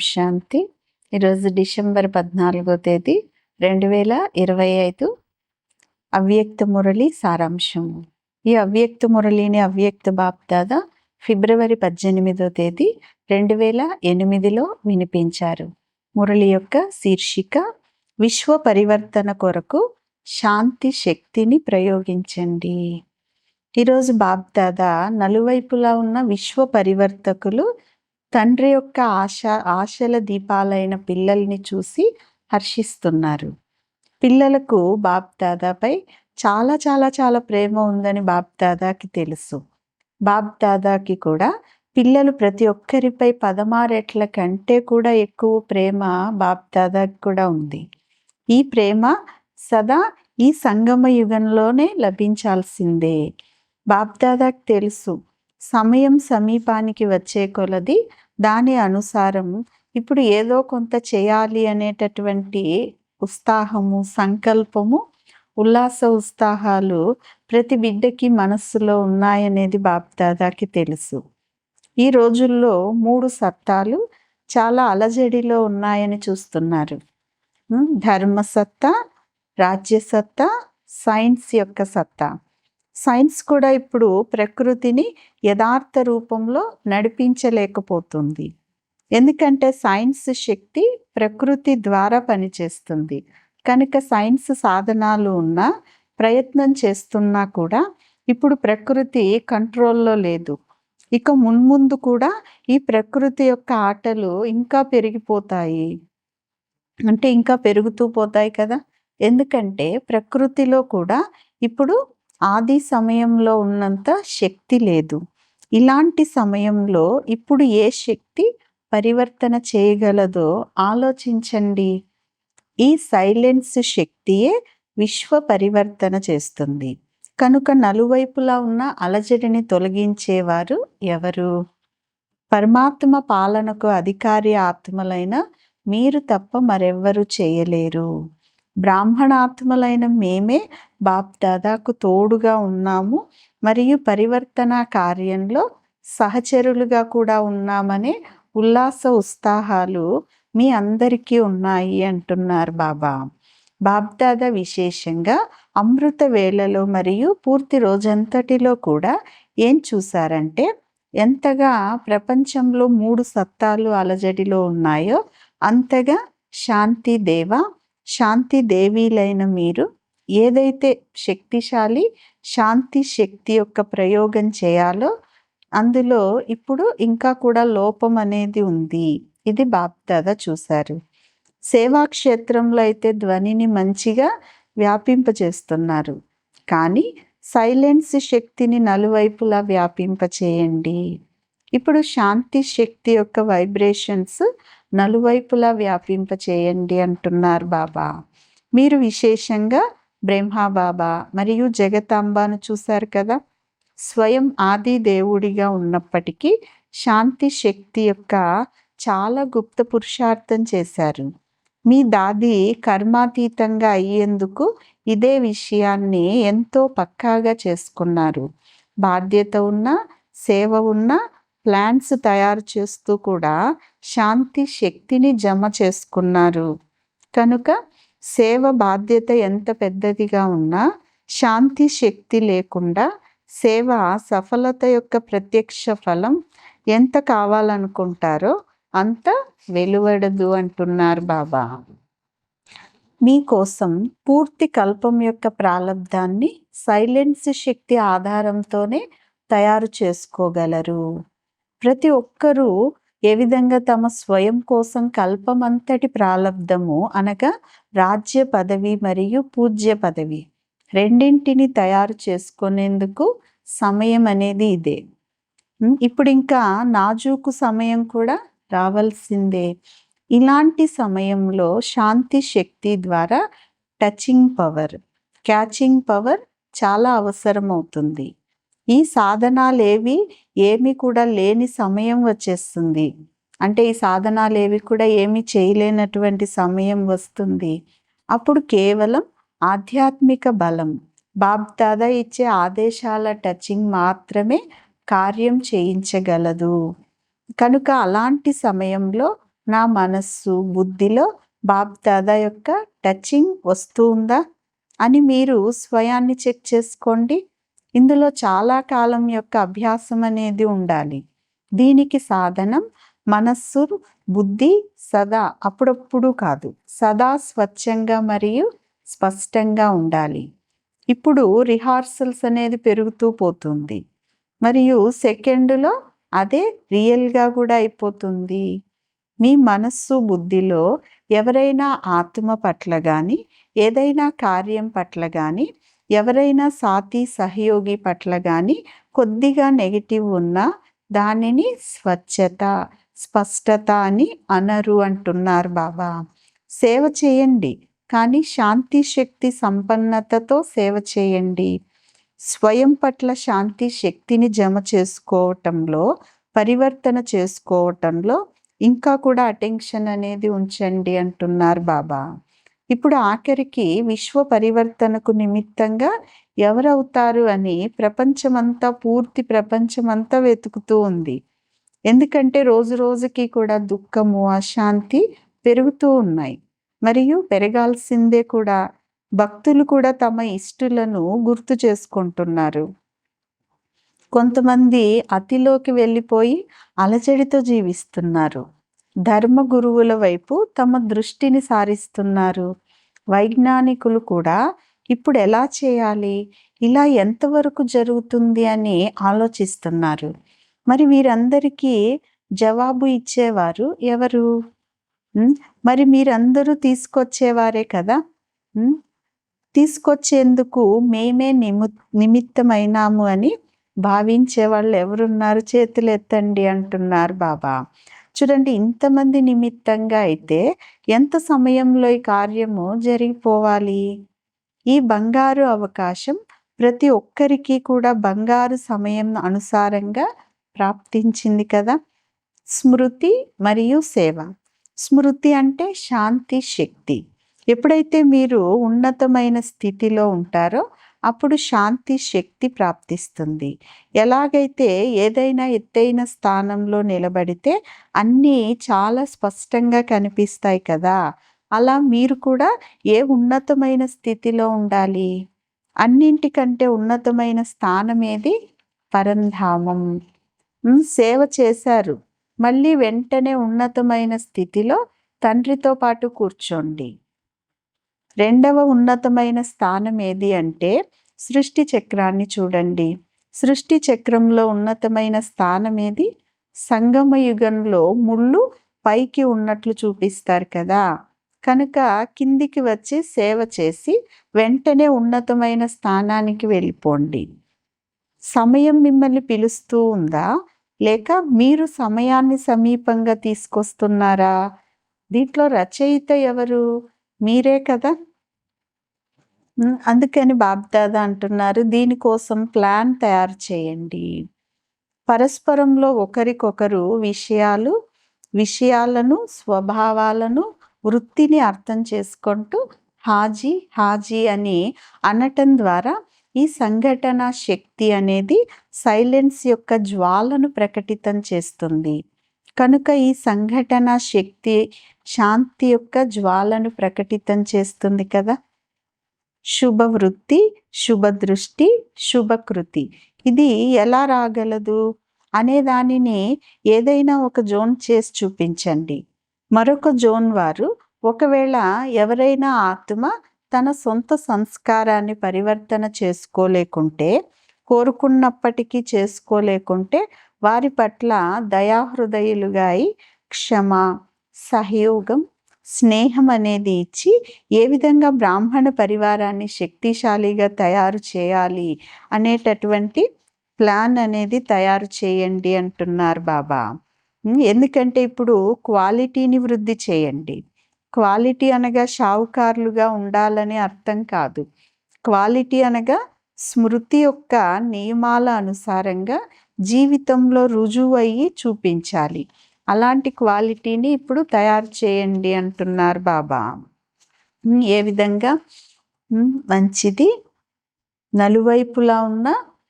శాంతి. ఈరోజు డిసెంబర్ పద్నాలుగో తేదీ రెండు వేల ఇరవై ఐదు. అవ్యక్త మురళి సారాంశము. ఈ అవ్యక్త మురళిని అవ్యక్త బాప్దాద ఫిబ్రవరి పద్దెనిమిదో తేదీ రెండు వేల ఎనిమిదిలో వినిపించారు. మురళి యొక్క శీర్షిక విశ్వ పరివర్తన కొరకు శాంతి శక్తిని ప్రయోగించండి. ఈరోజు బాప్దాదా నలువైపులా ఉన్న విశ్వ పరివర్తకులు తండ్రి యొక్క ఆశ ఆశల దీపాలైన పిల్లల్ని చూసి హర్షిస్తున్నారు. పిల్లలకు బాప్దాదాపై చాలా చాలా చాలా ప్రేమ ఉందని బాప్దాదాకి తెలుసు. బాప్దాదాకి కూడా పిల్లలు ప్రతి ఒక్కరిపై పదమారెట్ల కంటే కూడా ఎక్కువ ప్రేమ బాప్దాదాకి కూడా ఉంది. ఈ ప్రేమ సదా ఈ సంగమ యుగంలోనే లభించాల్సిందే. బాప్దాదాకి తెలుసు సమయం సమీపానికి వచ్చే కొలది దాని అనుసారం ఇప్పుడు ఏదో కొంత చేయాలి అనేటటువంటి ఉత్సాహము సంకల్పము ఉల్లాస ఉత్సాహాలు ప్రతి బిడ్డకి మనస్సులో ఉన్నాయనేది బాబ్దాదాకి తెలుసు. ఈ రోజుల్లో మూడు సత్తాలు చాలా అలజడిలో ఉన్నాయని చూస్తున్నారు. ధర్మసత్తా రాజ్యసత్తా సైన్స్ యొక్క సత్తా. సైన్స్ కూడా ఇప్పుడు ప్రకృతిని యథార్థ రూపంలో నడిపించలేకపోతుంది. ఎందుకంటే సైన్స్ శక్తి ప్రకృతి ద్వారా పనిచేస్తుంది. కనుక సైన్స్ సాధనాలు ఉన్నా ప్రయత్నం చేస్తున్నా కూడా ఇప్పుడు ప్రకృతి కంట్రోల్లో లేదు. ఇక మున్ముందు కూడా ఈ ప్రకృతి యొక్క ఆటలు ఇంకా పెరిగిపోతాయి. అంటే ఇంకా పెరుగుతూ పోతాయి కదా. ఎందుకంటే ప్రకృతిలో కూడా ఇప్పుడు ఆది సమయంలో ఉన్నంత శక్తి లేదు. ఇలాంటి సమయంలో ఇప్పుడు ఏ శక్తి పరివర్తన చేయగలదో ఆలోచించండి. ఈ సైలెన్స్ శక్తియే విశ్వ పరివర్తన చేస్తుంది. కనుక నలువైపులా ఉన్న అలజడిని తొలగించేవారు ఎవరు? పరమాత్మ పాలనకు అధికారి ఆత్మలైన మీరు తప్ప మరెవ్వరూ చేయలేరు. బ్రాహ్మణాత్మలైన మేమే బాప్దాదాకు తోడుగా ఉన్నాము. మరియు పరివర్తన కార్యంలో సహచరులుగా కూడా ఉన్నామనే ఉల్లాస ఉత్సాహాలు మీ అందరికీ ఉన్నాయి అంటున్నారు బాబా. బాబ్దాదా విశేషంగా అమృత వేళలో మరియు పూర్తి రోజంతటిలో కూడా ఏం చూసారంటే ఎంతగా ప్రపంచంలో మూడు సత్తాలు అలజడిలో ఉన్నాయో అంతగా శాంతి దేవ శాంతి దేవీలైన మీరు ఏదైతే శక్తిశాలి శాంతి శక్తి యొక్క ప్రయోగం చేయాలో అందులో ఇప్పుడు ఇంకా కూడా లోపం అనేది ఉంది. ఇది బాప్దాదా చూశారు. సేవా క్షేత్రంలో అయితే ధ్వనిని మంచిగా వ్యాపింపచేస్తున్నారు కానీ సైలెన్స్ శక్తిని నలువైపులా వ్యాపింపచేయండి. ఇప్పుడు శాంతి శక్తి యొక్క వైబ్రేషన్స్ నలువైపులా వ్యాపింప చేయండి అంటున్నారు బాబా. మీరు విశేషంగా బ్రహ్మా బాబా మరియు జగతాంబాను చూశారు కదా? స్వయం ఆది దేవుడిగా ఉన్నప్పటికీ శాంతి శక్తి యొక్క చాలా గుప్త పురుషార్థం చేశారు. మీ దాది కర్మాతీతంగా అయ్యేందుకు ఇదే విషయాన్ని ఎంతో పక్కాగా చేసుకున్నారు. బాధ్యత ఉన్న సేవ ఉన్న ప్లాన్స్ తయారు చేస్తూ కూడా శాంతి శక్తిని జమ చేసుకున్నారు. కనుక సేవ బాధ్యత ఎంత పెద్దదిగా ఉన్నా శాంతి శక్తి లేకుండా సేవ సఫలత యొక్క ప్రత్యక్ష ఫలం ఎంత కావాలనుకుంటారో అంత వెలువడదు అంటున్నారు బాబా. మీకోసం పూర్తి కల్పం యొక్క ప్రారంధాన్ని సైలెన్స్ శక్తి ఆధారంతోనే తయారు చేసుకోగలరు. ప్రతి ఒక్కరూ ఏ విధంగా తమ స్వయం కోసం కల్పమంతటి ప్రాలబ్ధము అనగా రాజ్య పదవి మరియు పూజ్య పదవి రెండింటిని తయారు చేసుకునేందుకు సమయం అనేది ఇదే. ఇప్పుడు ఇంకా నాజూకు సమయం కూడా రావాల్సిందే. ఇలాంటి సమయంలో శాంతి శక్తి ద్వారా టచింగ్ పవర్ క్యాచింగ్ పవర్ చాలా అవసరం అవుతుంది ఈ సాధనాలు ఏవి ఏమి కూడా లేని సమయం వచ్చేస్తుంది. అంటే ఈ సాధనాలు ఏవి కూడా ఏమి చేయలేనటువంటి సమయం వస్తుంది. అప్పుడు కేవలం ఆధ్యాత్మిక బలం బాబ్దాదా ఇచ్చే ఆదేశాల టచింగ్ మాత్రమే కార్యం చేయించగలదు. కనుక అలాంటి సమయంలో నా మనస్సు బుద్ధిలో బాబ్దాదా యొక్క టచింగ్ వస్తుందా అని మీరు స్వయాన్ని చెక్ చేసుకోండి. ఇందులో చాలా కాలం యొక్క అభ్యాసం అనేది ఉండాలి. దీనికి సాధనం మనస్సు బుద్ధి సదా అప్పుడప్పుడు కాదు. సదా స్వచ్ఛంగా మరియు స్పష్టంగా ఉండాలి. ఇప్పుడు రిహార్సల్స్ అనేది పెరుగుతూ పోతుంది. మరియు సెకండ్లో అదే రియల్గా కూడా అయిపోతుంది. మీ మనస్సు బుద్ధిలో ఎవరైనా ఆత్మ పట్ల కానీ ఏదైనా కార్యం పట్ల కానీ ఎవరైనా సాతి సహయోగి పట్ల కానీ కొద్దిగా నెగిటివ్ ఉన్నా దానిని స్వచ్ఛత స్పష్టత అని అనరు అంటున్నారు బాబా. సేవ చేయండి కానీ శాంతి శక్తి సంపన్నతతో సేవ చేయండి. స్వయం పట్ల శాంతి శక్తిని జమ చేసుకోవటంలో పరివర్తన చేసుకోవటంలో ఇంకా కూడా అటెన్షన్ అనేది ఉంచండి అంటున్నారు బాబా. ఇప్పుడు ఆఖరికి విశ్వ పరివర్తనకు నిమిత్తంగా ఎవరవుతారు అని ప్రపంచమంతా పూర్తి ప్రపంచమంతా వెతుకుతూ ఉంది. ఎందుకంటే రోజు రోజుకి కూడా దుఃఖము అశాంతి పెరుగుతూ ఉన్నాయి. మరియు పెరగాల్సిందే కూడా భక్తులు కూడా తమ ఇష్టులను గుర్తు చేసుకుంటున్నారు. కొంతమంది అతిలోకి వెళ్ళిపోయి అలజడితో జీవిస్తున్నారు. ధర్మ గురువుల వైపు తమ దృష్టిని సారిస్తున్నారు. వైజ్ఞానికులు కూడా ఇప్పుడు ఎలా చేయాలి? ఇలా ఎంతవరకు జరుగుతుంది అని ఆలోచిస్తున్నారు. మరి వీరందరికీ జవాబు ఇచ్చేవారు ఎవరు? మరి మీరందరూ తీసుకొచ్చేవారే కదా? తీసుకొచ్చేందుకు మేమే నిము నిమిత్తమైనాము అని భావించే వాళ్ళు ఎవరున్నారు? చేతులు ఎత్తండి అంటున్నారు బాబా. చూడండి ఇంతమంది నిమిత్తంగా అయితే ఎంత సమయంలో ఈ కార్యము జరిగిపోవాలి? ఈ బంగారు అవకాశం ప్రతి ఒక్కరికి కూడా బంగారు సమయం అనుసారంగా ప్రాప్తించింది కదా? స్మృతి మరియు సేవ. స్మృతి అంటే శాంతి శక్తి. ఎప్పుడైతే మీరు ఉన్నతమైన స్థితిలో ఉంటారో అప్పుడు శాంతి శక్తి ప్రాప్తిస్తుంది. ఎలాగైతే ఏదైనా ఎత్తైన స్థానంలో నిలబడితే అన్నీ చాలా స్పష్టంగా కనిపిస్తాయి కదా. అలా మీరు కూడా ఏ ఉన్నతమైన స్థితిలో ఉండాలి? అన్నింటికంటే ఉన్నతమైన స్థానం ఏది? పరంధామం. సేవ చేశారు. మళ్ళీ వెంటనే ఉన్నతమైన స్థితిలో తండ్రితో పాటు కూర్చోండి. రెండవ ఉన్నతమైన స్థానం ఏది అంటే సృష్టి చక్రాన్ని చూడండి. సృష్టి చక్రంలో ఉన్నతమైన స్థానం ఏది? సంగమ యుగంలో ముళ్ళు పైకి ఉన్నట్లు చూపిస్తారు కదా. కనుక కిందికి వచ్చి సేవ చేసి వెంటనే ఉన్నతమైన స్థానానికి వెళ్ళిపోండి. సమయం మిమ్మల్ని పిలుస్తూ ఉందా? లేక మీరు సమయాన్ని సమీపంగా తీసుకొస్తున్నారా? దీంట్లో రచయిత ఎవరు? మీరే కదా? అందుకని బాబ్దాద అంటున్నారు దీనికోసం ప్లాన్ తయారు చేయండి. పరస్పరంలో ఒకరికొకరు విషయాలు విషయాలను స్వభావాలను వృత్తిని అర్థం చేసుకుంటూ హాజీ హాజీ అని అనటం ద్వారా ఈ సంఘటన శక్తి అనేది సైలెన్స్ యొక్క జ్వాలను ప్రకటితం చేస్తుంది. కనుక ఈ సంఘటన శక్తి శాంతి యొక్క జ్వాలను ప్రకటితం చేస్తుంది కదా. శుభ వృత్తి శుభ దృష్టి శుభకృతి. ఇది ఎలా రాగలదు అనే దానిని ఏదైనా ఒక జోన్ చేసి చూపించండి. మరొక జోన్ వారు ఒకవేళ ఎవరైనా ఆత్మ తన సొంత సంస్కారాన్ని పరివర్తన చేసుకోలేకుంటే కోరుకున్నప్పటికీ చేసుకోలేకుంటే వారి పట్ల దయాహృదయులుగా అయి క్షమ సహయోగం స్నేహం అనేది ఇచ్చి ఏ విధంగా బ్రాహ్మణ పరివారాన్ని శక్తిశాలిగా తయారు చేయాలి అనేటటువంటి ప్లాన్ అనేది తయారు చేయండి అంటున్నారు బాబా. ఎందుకంటే ఇప్పుడు క్వాలిటీని వృద్ధి చేయండి. క్వాలిటీ అనగా షావుకారులుగా ఉండాలని అర్థం కాదు. క్వాలిటీ అనగా స్మృతి యొక్క నియమాల అనుసారంగా జీవితంలో రుజువయ్యి చూపించాలి. అలాంటి క్వాలిటీని ఇప్పుడు తయారు చేయండి అంటున్నారు బాబా. ఏ విధంగా? మంచిది. నలువైపులా ఉన్న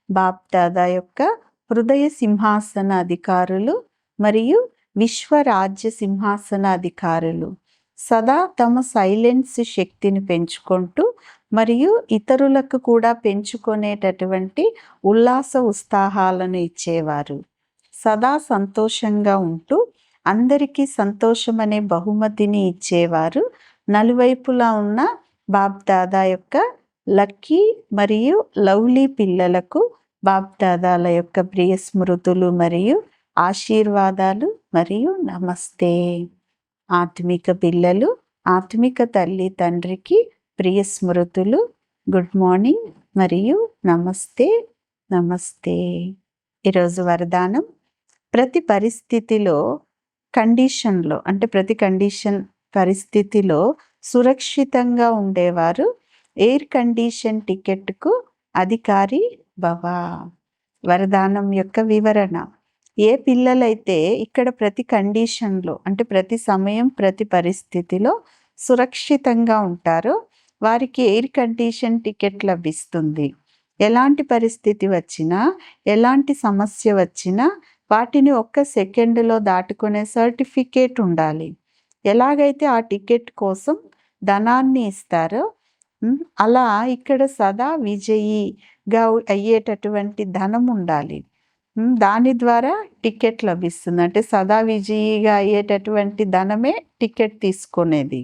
బాప్దాదా యొక్క హృదయ సింహాసన అధికారులు మరియు విశ్వరాజ్య సింహాసనాధికారులు సదా తమ సైలెన్స్ శక్తిని పెంచుకుంటూ మరియు ఇతరులకు కూడా పెంచుకునేటటువంటి ఉల్లాస ఉత్సాహాలను ఇచ్చేవారు. సదా సంతోషంగా ఉంటూ అందరికీ సంతోషం అనే బహుమతిని ఇచ్చేవారు. నలువైపులా ఉన్న బాబ్దాదా యొక్క లక్కీ మరియు లవ్లీ పిల్లలకు బాబ్దాదాల యొక్క ప్రియ స్మృతులు మరియు ఆశీర్వాదాలు మరియు నమస్తే. ఆత్మిక పిల్లలు ఆత్మిక తల్లి తండ్రికి ప్రియ స్మృతులు గుడ్ మార్నింగ్ మరియు నమస్తే నమస్తే. ఈరోజు వరదానం ప్రతి పరిస్థితిలో కండిషన్లో అంటే ప్రతి కండిషన్ పరిస్థితిలో సురక్షితంగా ఉండేవారు ఎయిర్ కండిషన్ టికెట్కు అధికారి భవ. వరదానం యొక్క వివరణ ఏ పిల్లలైతే ఇక్కడ ప్రతి కండిషన్లో అంటే ప్రతి సమయం ప్రతి పరిస్థితిలో సురక్షితంగా ఉంటారో వారికి ఎయిర్ కండిషన్ టికెట్ లభిస్తుంది. ఎలాంటి పరిస్థితి వచ్చినా ఎలాంటి సమస్య వచ్చినా వాటిని ఒక్క సెకండ్లో దాటుకునే సర్టిఫికేట్ ఉండాలి. ఎలాగైతే ఆ టికెట్ కోసం ధనాన్ని ఇస్తారో అలా ఇక్కడ సదా విజయిగా అయ్యేటటువంటి ధనం ఉండాలి. దాని ద్వారా టికెట్ లభిస్తుంది. అంటే సదా విజయిగా అయ్యేటటువంటి ధనమే టికెట్ తీసుకునేది.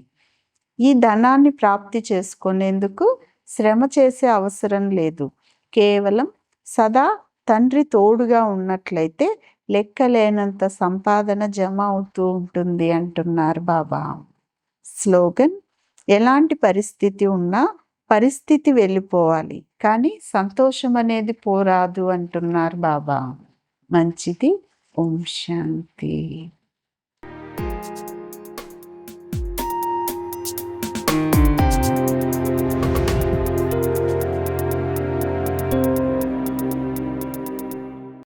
ఈ ధనాన్ని ప్రాప్తి చేసుకునేందుకు శ్రమ చేసే అవసరం లేదు. కేవలం సదా తండ్రి తోడుగా ఉన్నట్లయితే లెక్కలేనంత సంపాదన జమ అవుతూ ఉంటుంది అంటున్నారు బాబా. స్లోగన్ ఎలాంటి పరిస్థితి ఉన్నా పరిస్థితి వెళ్ళిపోవాలి కానీ సంతోషం అనేది పోరాదు అంటున్నారు బాబా. మంచిది ఓం శాంతి.